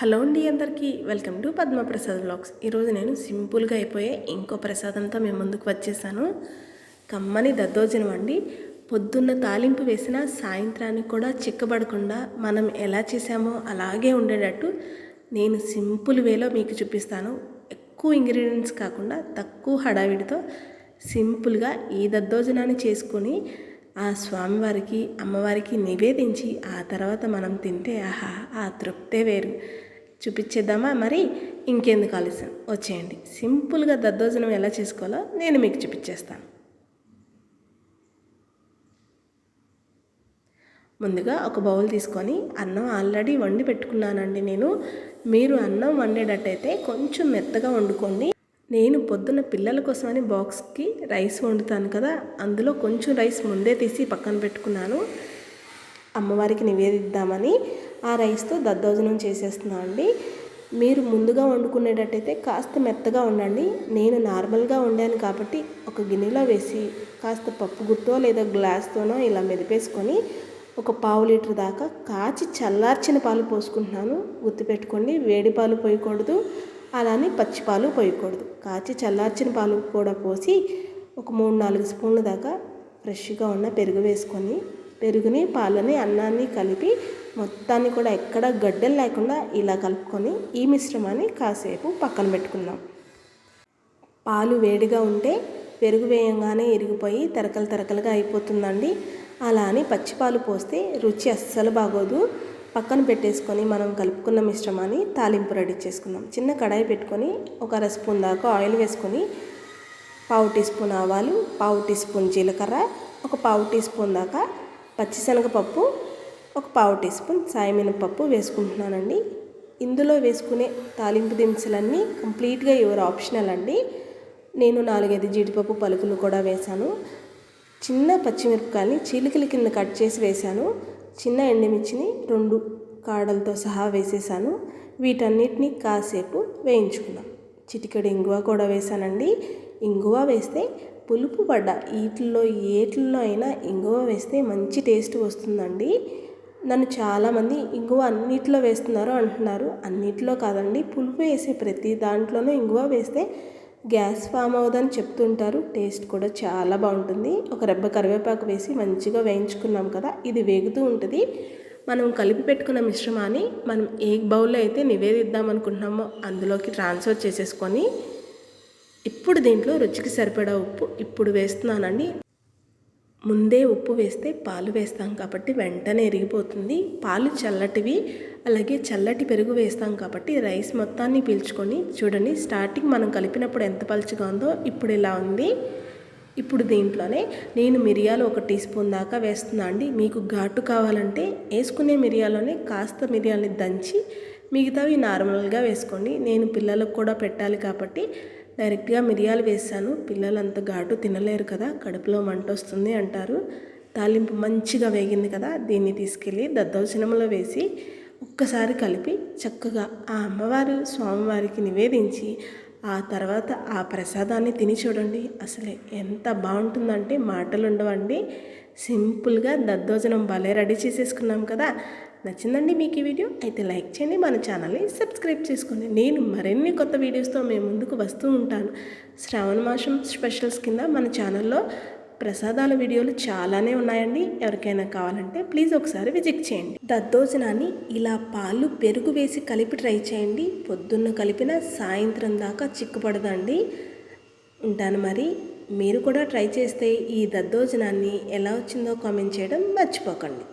Hello అండి అందరికీ. Welcome to Padma Prasad blogs ఈరోజు నేను సింపుల్గా అయిపోయే ఇంకో ప్రసాదంతో మేము ముందుకు వచ్చేసాను. కమ్మని దద్దోజనం అండి. పొద్దున్న తాలింపు వేసిన సాయంత్రానికి కూడా చిక్కబడకుండా మనం ఎలా చేసామో అలాగే ఉండేటట్టు నేను సింపుల్ వేలో మీకు చూపిస్తాను. ఎక్కువ ఇంగ్రీడియంట్స్ కాకుండా తక్కువ హడావిడితో సింపుల్గా ఈ దద్దోజనాన్ని చేసుకొని ఆ స్వామివారికి అమ్మవారికి నివేదించి ఆ తర్వాత మనం తింటే ఆహా ఆ తృప్తే వేరు. చూపించేద్దామా? మరి ఇంకెందుకు ఆలస్యం? వచ్చేయండి. సింపుల్గా దద్దోజనం ఎలా చేసుకోవాలో నేను మీకు చూపించేస్తాను. ముందుగా ఒక బౌల్ తీసుకొని అన్నం ఆల్రెడీ వండి పెట్టుకున్నానండి నేను. మీరు అన్నం వండేటట్టయితే కొంచెం మెత్తగా వండుకోండి. నేను పొద్దున్న పిల్లల కోసమని బాక్స్కి రైస్ వండుతాను కదా అందులో కొంచెం రైస్ ముందే తీసి పక్కన పెట్టుకున్నాను. అమ్మవారికి నివేదిద్దామని ఆ రైస్తో దద్దోజనం చేసేస్తున్నాను అండి. మీరు ముందుగా వండుకునేటట్టయితే కాస్త మెత్తగా ఉండండి. నేను నార్మల్గా వండాను కాబట్టి ఒక గిన్నెలో వేసి కాస్త పప్పు గుట్టో లేదా గ్లాస్తోనో ఇలా మెదిపేసుకొని ఒక పావు లీటర్ దాకా కాచి చల్లార్చిన పాలు పోసుకుంటున్నాను. గుర్తుపెట్టుకోండి వేడి పాలు పోయకూడదు అలానే పచ్చి పాలు పోయకూడదు. కాచి చల్లార్చిన పాలు కూడా పోసి ఒక మూడు నాలుగు స్పూన్ల దాకా ఫ్రెష్గా ఉన్న పెరుగు వేసుకొని పెరుగుని పాలని అన్నాన్ని కలిపి మొత్తాన్ని కూడా ఎక్కడ గడ్డలు లేకుండా ఇలా కలుపుకొని ఈ మిశ్రమాన్ని కాసేపు పక్కన పెట్టుకుందాం. పాలు వేడిగా ఉంటే పెరుగు వేయంగానే ఇరిగిపోయి తరకలు తరకలుగా అయిపోతుందండి. అలా అని పచ్చిపాలు పోస్తే రుచి అస్సలు బాగోదు. పక్కన పెట్టేసుకొని మనం కలుపుకున్న మిశ్రమాన్ని తాలింపు రెడీ చేసుకుందాం. చిన్న కడాయి పెట్టుకొని ఒక అర స్పూన్ దాకా ఆయిల్ వేసుకొని పావు టీ స్పూన్ ఆవాలు పావు టీ స్పూన్ జీలకర్ర ఒక పావు టీ స్పూన్ దాకా పచ్చిశనగపప్పు ఒక పావు టీ స్పూన్ సాయమినపప్పు వేసుకుంటున్నానండి. ఇందులో వేసుకునే తాలింపు దినుసులన్నీ కంప్లీట్గా ఎవరు ఆప్షనల్ అండి. నేను నాలుగైదు జీడిపప్పు పలుకులు కూడా వేశాను. చిన్న పచ్చిమిరపకాయని చీలికల కింద కట్ చేసి వేశాను. చిన్న ఎండుమిర్చిని రెండు కాడలతో సహా వేసేసాను. వీటన్నిటిని కాసేపు వేయించుకున్నాం. చిటికెడు ఇంగువ కూడా వేసానండి ఇంగువ వేస్తే పులుపు పడ్డ వీటిల్లో ఏటిల్లో అయినా ఇంగువ వేస్తే మంచి టేస్ట్ వస్తుందండి. నన్ను చాలామంది ఇంగువ అన్నిట్లో వేస్తున్నారు అంటున్నారు. అన్నిట్లో కాదండి పులుపు వేసే ప్రతి దాంట్లోనూ ఇంగువ వేస్తే గ్యాస్ ఫామ్ అవ్వదని చెప్తుంటారు. టేస్ట్ కూడా చాలా బాగుంటుంది. ఒక రెబ్బ కరివేపాకు వేసి మంచిగా వేయించుకున్నాం కదా ఇది వేగుతూ ఉంటుంది. మనం కలిపి పెట్టుకున్న మిశ్రమాన్ని మనం ఏ బౌల్లో అయితే నివేదిద్దాం అనుకుంటున్నామో అందులోకి ట్రాన్స్ఫర్ చేసేసుకొని. ఇప్పుడు దీంట్లో రుచికి సరిపడా ఉప్పు ఇప్పుడు వేస్తున్నానండి. ముందే ఉప్పు వేస్తే పాలు వేస్తాం కాబట్టి వెంటనే ఎరిగిపోతుంది. పాలు చల్లటివి అలాగే చల్లటి పెరుగు వేస్తాం కాబట్టి రైస్ మొత్తాన్ని పీల్చుకొని చూడండి. స్టార్టింగ్ మనం కలిపినప్పుడు ఎంత పలుచగా ఉందో ఇప్పుడు ఇలా ఉంది. ఇప్పుడు దీంట్లోనే నేను మిరియాలు ఒక టీ స్పూన్ దాకా వేస్తున్నా అండి. మీకు ఘాటు కావాలంటే వేసుకునే మిరియాలోనే కాస్త మిరియాలని దంచి మిగతావి నార్మల్గా వేసుకోండి. నేను పిల్లలకు కూడా పెట్టాలి కాబట్టి డైరెక్ట్గా మిరియాలు వేసాను పిల్లలు అంత ఘాటు తినలేరు కదా కడుపులో మంట వస్తుంది అంటారు. తాలింపు మంచిగా వేగింది కదా దీన్ని తీసుకెళ్ళి దద్దోజనంలో వేసి ఒక్కసారి కలిపి చక్కగా ఆ అమ్మవారు స్వామివారికి నివేదించి ఆ తర్వాత ఆ ప్రసాదాన్ని తిని చూడండి. అసలే ఎంత బాగుంటుందంటే మాటలు ఉండవండి సింపుల్గా దద్దోజనం భలే రెడీ చేసేసుకున్నాం కదా. నచ్చిందండి మీకు ఈ వీడియో? అయితే లైక్ చేయండి మన ఛానల్ని సబ్స్క్రైబ్ చేసుకోండి నేను మరిన్ని కొత్త వీడియోస్తో మేము ముందుకు వస్తూ ఉంటాను. శ్రావణ మాసం స్పెషల్స్ కింద మన ఛానల్లో ప్రసాదాల వీడియోలు చాలానే ఉన్నాయండి. ఎవరికైనా కావాలంటే ప్లీజ్ ఒకసారి విజిట్ చేయండి. దద్దోజనాన్ని ఇలా పాలు పెరుగు వేసి కలిపి ట్రై చేయండి. పొద్దున్న కలిపిన సాయంత్రం దాకా చిక్కుపడదండి. ఉంటాను మరి. మీరు కూడా ట్రై చేస్తే ఈ దద్దోజనాన్ని ఎలా వచ్చిందో కామెంట్ చేయడం మర్చిపోకండి.